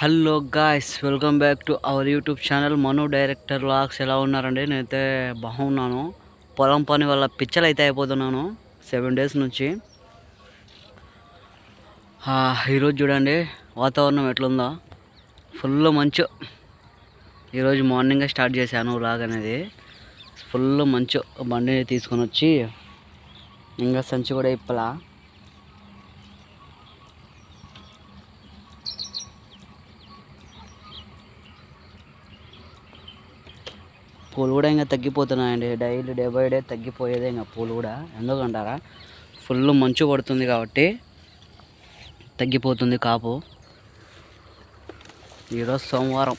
Hello guys welcome back to our YouTube channel. Manu director లాక్స్ ఎలా ఉన్నారండి? నేనైతే బాగున్నాను. పొలం పని వల్ల పిచ్చలు అయితే అయిపోతున్నాను సెవెన్ డేస్ నుంచి. ఈరోజు చూడండి వాతావరణం ఎట్లుందో. ఫుల్ మంచు. ఈరోజు మార్నింగే స్టార్ట్ చేశాను లాగ్ అనేది. ఫుల్ మంచు. బండిని తీసుకొని వచ్చి ఇంకా సంచి కూడా ఇప్పలా. పూలు కూడా ఇంకా తగ్గిపోతున్నాయండి. డైలీ డే బై డే తగ్గిపోయేదే ఇంకా పూలు కూడా. ఎందుకంటారా? ఫుల్ మంచు పడుతుంది కాబట్టి తగ్గిపోతుంది కాపు. ఈరోజు సోమవారం.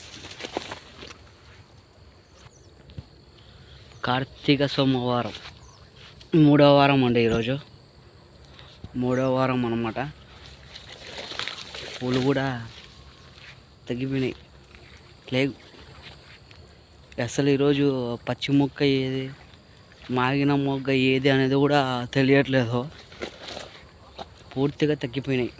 కార్తీక సోమవారం. మూడో వారం అండి ఈరోజు. మూడో వారం అన్నమాట. పూలు కూడా తగ్గిపోయినాయి. లేవు. అసలు ఈరోజు పచ్చి మొక్క ఏది మాగిన మొగ్గ ఏది అనేది కూడా తెలియట్లేదు. పూర్తిగా తగ్గిపోయినాయి.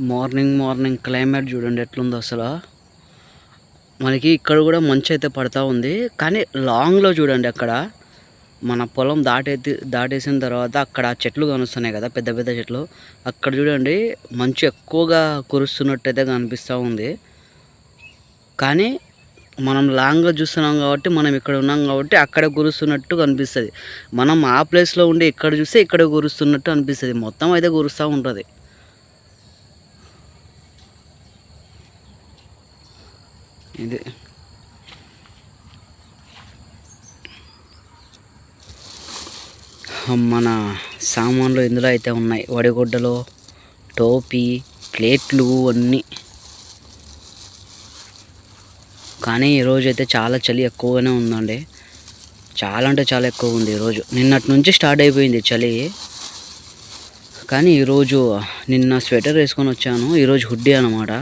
మార్నింగ్ మార్నింగ్ క్లైమేట్ చూడండి ఎట్లుందో అసలు. మనకి ఇక్కడ కూడా మంచు అయితే పడతా ఉంది. కానీ లాంగ్లో చూడండి అక్కడ. మన పొలం దాటే దాటేసిన తర్వాత అక్కడ చెట్లు కనుస్తున్నాయి కదా పెద్ద పెద్ద చెట్లు. అక్కడ చూడండి మంచు ఎక్కువగా కురుస్తున్నట్టయితే కనిపిస్తూ ఉంది. కానీ మనం లాంగ్లో చూస్తున్నాం కాబట్టి మనం ఇక్కడ ఉన్నాం కాబట్టి అక్కడ కురుస్తున్నట్టు కనిపిస్తుంది. మనం ఆ ప్లేస్లో ఉండి ఇక్కడ చూస్తే ఇక్కడ కురుస్తున్నట్టు అనిపిస్తుంది. మొత్తం అయితే కురుస్తూ ఉంటుంది. ఇది. మన సామాన్లు ఇందులో అయితే ఉన్నాయి. వడిగుడ్డలు టోపీ ప్లేట్లు అన్నీ. కానీ ఈరోజు అయితే చాలా చలి ఎక్కువగానే ఉందండి. చాలా అంటే చాలా ఎక్కువ ఉంది ఈరోజు నిన్నటి నుంచి స్టార్ట్ అయిపోయింది చలి. కానీ ఈరోజు నిన్న స్వెటర్ వేసుకొని వచ్చాను. ఈరోజు హుడ్డీ అనమాట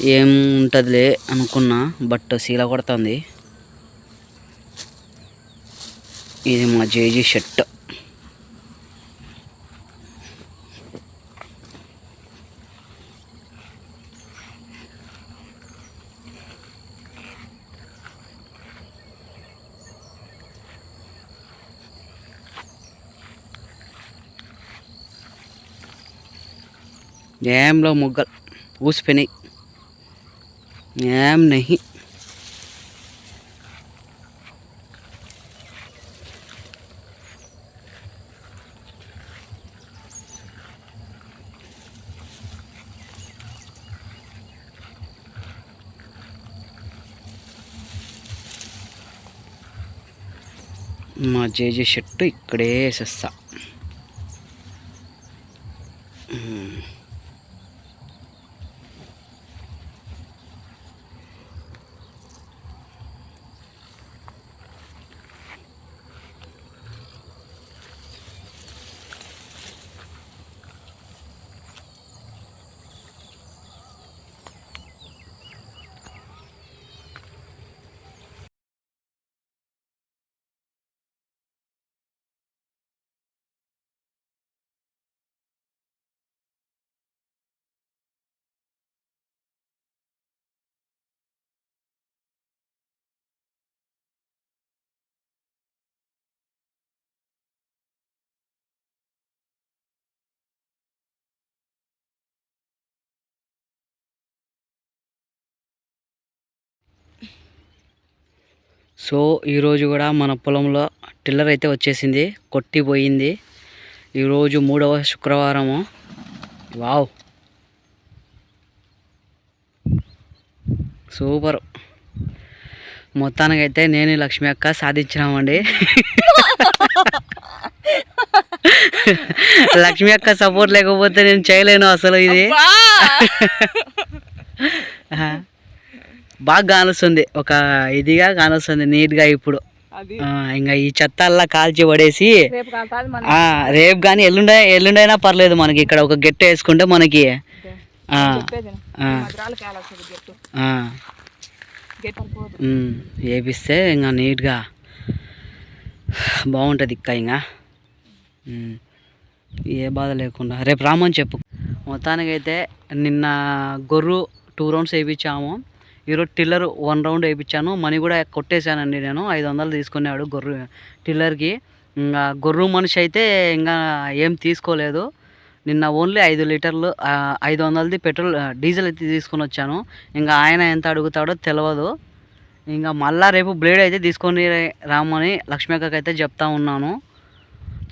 ఏం ఉంటుందిలే అనుకున్నా బట్ సీల కొడుతుంది. ఇది మా జేజీ షర్ట్. ఏంలో ముగ్గలు ఊసిపోయినాయి. ఏం नहीं। మా జేజే షర్టు ఇక్కడే వేసేస్తా సో ఈరోజు కూడా మన పొలంలో టిల్లర్ అయితే వచ్చేసింది కొట్టిపోయింది. ఈరోజు మూడవ శుక్రవారము. వావ్! సూపర్! మొత్తానికైతే నేను లక్ష్మి అక్క సాధించినామండి. లక్ష్మి అక్క సపోర్ట్ లేకపోతే నేను చేయలేను అసలు ఇది. బాగా కానొస్తుంది. ఒక ఇదిగా కానొస్తుంది నీట్గా ఇప్పుడు. ఇంకా ఈ చెత్త అల్లా కాల్చి పడేసి రేపు కానీ ఎల్లుండే ఎల్లుండైనా పర్లేదు మనకి. ఇక్కడ ఒక గెట్ వేసుకుంటే మనకి. వేపిస్తే ఇంకా నీట్గా బాగుంటుంది ఇంకా ఇంకా ఏ బాధ లేకుండా. రేపు రామని చెప్పు. మొత్తానికైతే నిన్న గొర్రు టూ రౌండ్స్ వేయించాము ఈరోజు టిల్లర్ వన్ రౌండ్ వేయించాను. మనీ కూడా కొట్టేశానండి నేను. ఐదు వందలు తీసుకున్నాడు గొర్రె టిల్లర్కి. ఇంకా గొర్రె మనిషి అయితే ఇంకా ఏం తీసుకోలేదు. నిన్న ఓన్లీ ఐదు లీటర్లు ఐదు వందలది పెట్రోల్ డీజిల్ అయితే తీసుకొని వచ్చాను. ఇంకా ఆయన ఎంత అడుగుతాడో తెలియదు ఇంకా మళ్ళా రేపు బ్లేడ్ అయితే తీసుకొని రామని లక్ష్మీ అక్కకి అయితే చెప్తా ఉన్నాను.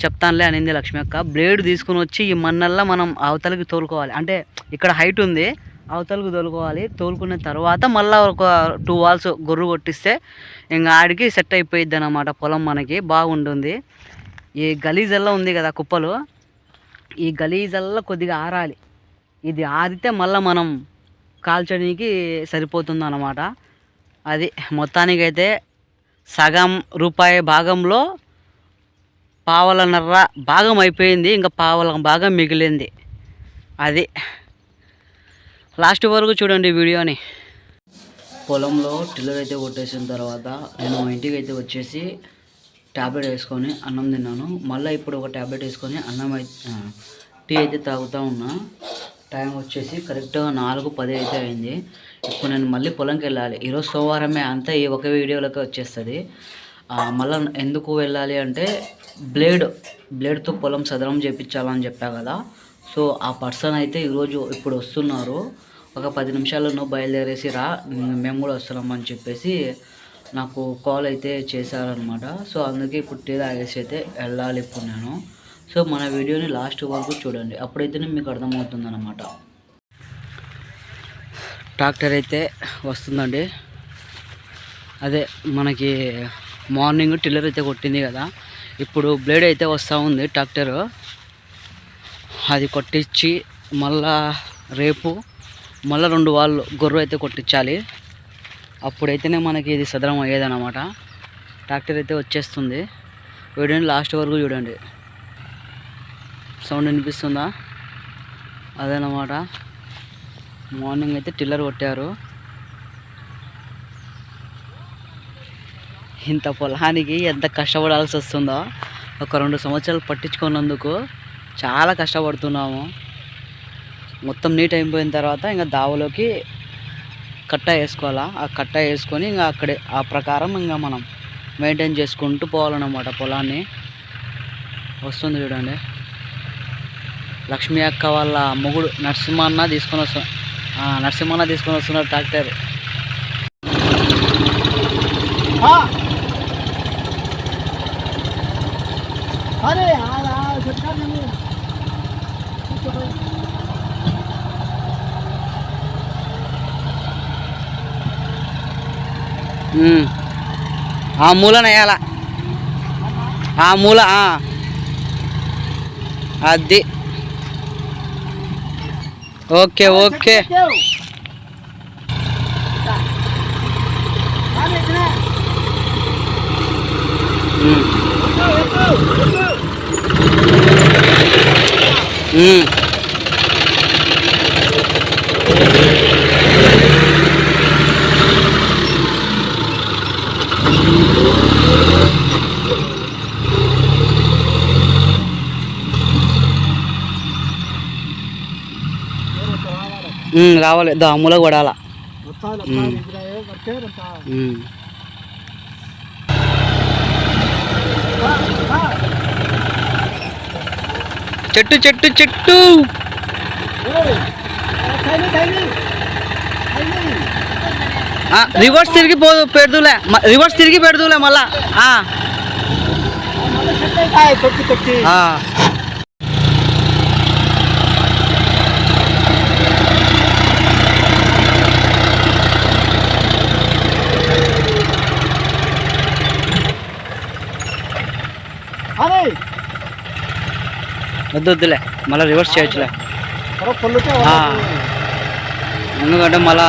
చెప్తానులే అనింది లక్ష్మి అక్క బ్లేడ్ తీసుకుని వచ్చి ఈ మన్నల్లా మనం అవతలకి తోలుకోవాలి. అంటే ఇక్కడ హైట్ ఉంది. అవతలకు తోలుకోవాలి. తోలుకున్న తర్వాత మళ్ళీ ఒక టూ వాల్స్ గొర్రు కొట్టిస్తే ఇంకా ఆడికి సెట్ అయిపోయిద్ది అనమాట పొలం మనకి బాగుంటుంది. ఈ గలీజల్లా ఉంది కదా కుప్పలు. ఈ గలీజల్లా కొద్దిగా ఆరాలి. ఇది ఆరితే మళ్ళీ మనం కాల్చడానికి సరిపోతుంది అన్నమాట అది మొత్తానికైతే సగం రూపాయి భాగంలో పావలన్నర భాగం అయిపోయింది. ఇంకా పావల భాగం మిగిలింది. అది లాస్ట్ వరకు చూడండి వీడియోని. పొలంలో టిల్లర్ అయితే కొట్టేసిన తర్వాత నేను మా ఇంటికి అయితే వచ్చేసి ట్యాబ్లెట్ వేసుకొని అన్నం తిన్నాను. మళ్ళీ ఇప్పుడు ఒక ట్యాబ్లెట్ వేసుకొని అన్నం అయితే టీ అయితే తాగుతూ ఉన్నా. టైం వచ్చేసి కరెక్ట్గా నాలుగు పది అయితే అయింది. ఇప్పుడు నేను మళ్ళీ పొలంకి వెళ్ళాలి. ఈరోజు సోమవారమే అంతా ఈ ఒక వీడియోలోకి వచ్చేస్తుంది. మళ్ళీ ఎందుకు వెళ్ళాలి అంటే బ్లేడ్ బ్లేడ్తో పొలం సదరం చేయించాలని చెప్పా కదా. సో ఆ పర్సన్ అయితే ఈరోజు ఇప్పుడు వస్తున్నారు. ఒక పది నిమిషాల్లో బయలుదేరేసి రా మేము కూడా వస్తున్నామని చెప్పేసి నాకు కాల్ అయితే చేశారనమాట సో అందుకే ఇప్పుడు టీ తాగేసి అయితే వెళ్ళాలి ఇప్పుడు నేను. సో మన వీడియోని లాస్ట్ వరకు చూడండి. అప్పుడైతేనే మీకు అర్థమవుతుంది అనమాట ట్రాక్టర్ అయితే వస్తుందండి. అదే మనకి మార్నింగ్ టిల్లర్ అయితే కొట్టింది కదా. ఇప్పుడు బ్లేడ్ అయితే వస్తూ ఉంది ట్రాక్టర్ అది కొట్టించి మళ్ళా రేపు మళ్ళీ రెండు వాళ్ళు గొర్రె అయితే కొట్టించాలి. అప్పుడైతేనే మనకి ఇది సదరం అయ్యేదన్నమాట. ట్రాక్టర్ అయితే వచ్చేస్తుంది. చూడండి లాస్ట్ వరకు చూడండి. సౌండ్ వినిపిస్తుందా? అదేనమాట. మార్నింగ్ అయితే టిల్లర్ కొట్టారు. ఇంత పొలానికి ఎంత కష్టపడాల్సి వస్తుందో ఒక రెండు సంవత్సరాలు పట్టించుకున్నందుకు చాలా కష్టపడుతున్నాము. మొత్తం నీట్ అయిపోయిన తర్వాత ఇంకా దావలోకి కట్ట వేసుకోవాలా? ఆ కట్ట వేసుకొని ఇంకా అక్కడే ఆ ప్రకారం ఇంకా మనం మెయింటైన్ చేసుకుంటూ పోవాలన్నమాట పొలాన్ని. వస్తుంది చూడండి. లక్ష్మీ అక్క వాళ్ళ మొగుడు నరసింహన్న తీసుకొని వస్తా నరసింహన్న తీసుకొని వస్తున్నారు ట్రాక్టర్. అరే ఆ మూలన వేయాల ఆ మూల అది. Okay okay. ఉమ్. ఉమ్. ఉమ్, రావాలి దా మూల కొడాల ఉమ్. చెట్టు చెట్టు చెట్టు. రివర్స్ తిరిగి పో పెడుదులే. రివర్స్ తిరిగి పెడుదులే మళ్ళా ఆ, కొట్టి కొట్టి ఆ. అరే వద్దు వద్దులే మళ్ళీ రివర్స్ చేయొచ్చులే పొల్లుతే ఆ. ఎందుకంటే మళ్ళా